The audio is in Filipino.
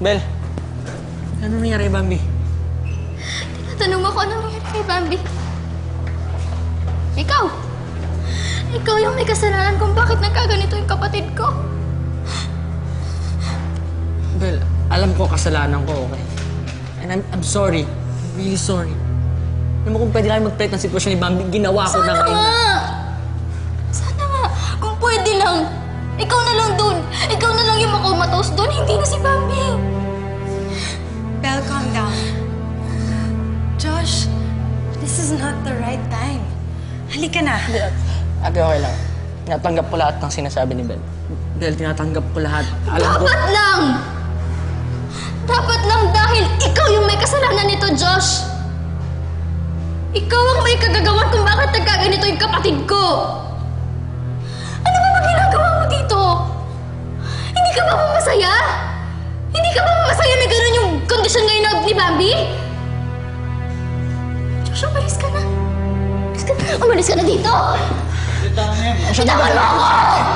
Bel, ano nangyari kay Bambi? Tanong mo ko ano nangyari kay Bambi. Ikaw! Ikaw yung may kasalanan kung bakit nagkaganito yung kapatid ko. Bel, alam ko kasalanan ko, okay? And I'm, I'm sorry. I'm really sorry. Alam mo kung pwede lang mag-plate ng sitwasyon ni Bambi, ginawa ko na Sana ngayon. nga! Sana nga! Kung pwede lang, ikaw na lang dun. Ikaw na lang yung hindi na si Bambi. Belle, calm down. Josh, this is not the right time. Halika na. Ate, okay lang. Tinatanggap ko lahat ng sinasabi ni Bel. Bel, tinatanggap ko lahat. Alam ko... Dapat lang! Dapat lang dahil ikaw yung may kasalanan nito, Josh! Ikaw ang may kagagawan kung bakit nagkaganito yung kapatid ko! Ano ba ba ginagawa mo dito? Hindi ka ba masaya? Ngayon na ni Bambi? Josh, umalis ka na. Umalis ka na, umalis ka na dito! Bitawan mo ako!